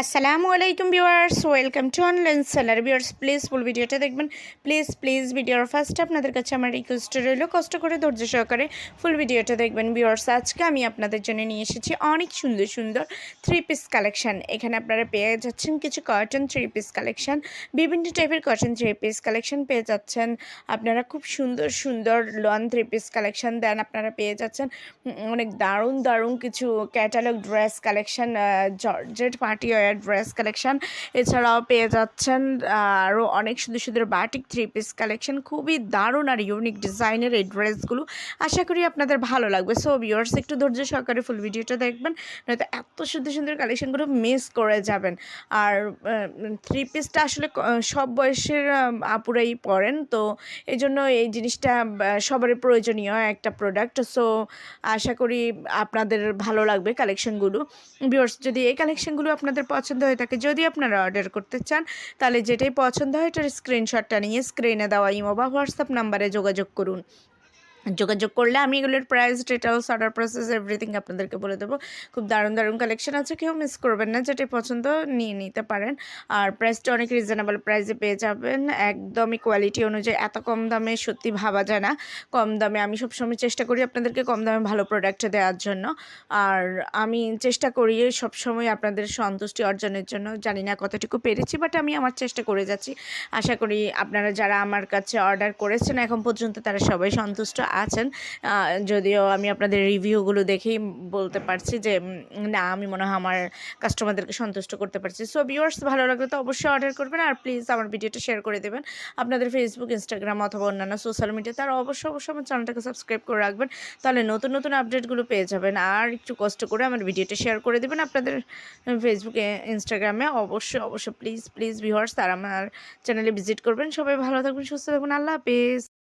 আসসালামু আলাইকুম viewers, welcome to online seller viewers, please full ভিডিওটা দেখবেন। প্লিজ প্লিজ ভিডিওর ফার্স্ট আপনাদের কাছে আমার রিকোয়েস্ট রইল, কষ্ট করে ধৈর্য সহকারে ফুল ভিডিওটা দেখবেন ভিউয়ার্স। আজকে আমি আপনাদের জন্য নিয়ে এসেছি অনেক সুন্দর সুন্দর থ্রি পিস কালেকশন এখানে আপনারা পেয়ে যাচ্ছেন কিছু কটন থ্রি পিস কালেকশন বিভিন্ন টাইপের কটন থ্রি পিস কালেকশন পেয়ে যাচ্ছেন। আপনারা খুব সুন্দর সুন্দর লন থ্রি পিস কালেকশন দেন, আপনারা পেয়ে যাচ্ছেন। অনেক দারুণ দারুণ কিছু catalogue dress collection georgette party wear dress collection এছাড়াও পেয়ে যাচ্ছেন আরও অনেক সুন্দর সুন্দর বাটিক থ্রি পিস কালেকশন খুবই দারুণ আর ইউনিক ডিজাইনের এই ড্রেসগুলো আশা করি আপনাদের ভালো লাগবে। সো ভিউয়ার্স একটু ধৈর্য সহকারে ফুল ভিডিওটা দেখবেন, নয়তো এত সুন্দর সুন্দর কালেকশনগুলো মিস করে যাবেন। আর থ্রি পিসটা আসলে সব বয়সের আপুরাই পরেন। তো এই জন্য এই জিনিসটা সবারই প্রয়োজনীয় একটা প্রোডাক্ট সো আশা করি আপনাদের ভালো লাগবে কালেকশনগুলো ভিউয়ার্স যদি এই কালেকশনগুলো আপনাদের পছন্দ হয়ে থাকে যদি আপনারা অর্ডার করতে চান, তাহলে যেটাই পছন্দ হয় এটার স্ক্রিনশটটা নিয়ে স্ক্রিনে দেওয়া ইমো বা হোয়াটসঅ্যাপ নাম্বারে যোগাযোগ করুন। যোগাযোগ করলে আমি এগুলোর price details order process everything আপনাদেরকে বলে দেবো। খুব দারুণ দারুণ কালেকশন আছে, কেউ মিস করবেন না, যেটাই পছন্দ নিয়ে নিতে পারেন। আর প্রাইসটা অনেক রিজনেবল প্রাইসে পেয়ে যাবেন। একদমই কোয়ালিটি অনুযায়ী, এত কম দামে সত্যি ভাবা যায় না। কম দামে আমি সবসময় চেষ্টা করি আপনাদেরকে কম দামে ভালো প্রোডাক্ট দেওয়ার জন্য। আর আমি চেষ্টা করি সবসময় আপনাদের সন্তুষ্টি অর্জনের জন্য। জানি না কতটুকু পেরেছি বাট আমি আমার চেষ্টা করে যাচ্ছি। আশা করি আপনারা যারা আমার কাছে অর্ডার করেছেন, এখন পর্যন্ত তারা সবাই সন্তুষ্ট। আছেন যদিও আমি আপনাদের রিভিউগুলো দেখেই বলতে পারছি যে না, আমি মনে হয় আমার কাস্টমারদেরকে সন্তুষ্ট করতে পারছি। সো ভিউয়ার্স ভালো লাগলে তো অবশ্যই অর্ডার করবেন আর প্লিজ আমার ভিডিওটা শেয়ার করে দেবেন। আপনাদের ফেসবুক ইনস্টাগ্রাম অথবা অন্যান্য সোশ্যাল মিডিয়াতে আর অবশ্যই অবশ্যই আমার চ্যানেলটাকে সাবস্ক্রাইব করে রাখবেন। তাহলে নতুন নতুন আপডেটগুলো পেয়ে যাবেন। আর একটু কষ্ট করে আমার ভিডিওটা শেয়ার করে দেবেন আপনাদের ফেসবুকে ইনস্টাগ্রামে অবশ্যই অবশ্যই প্লিজ প্লিজ ভিউয়ার্স তারা আমার চ্যানেলে ভিজিট করবেন। সবাই ভালো থাকবেন, সুস্থ থাকবেন। আল্লাহ হাফেজ।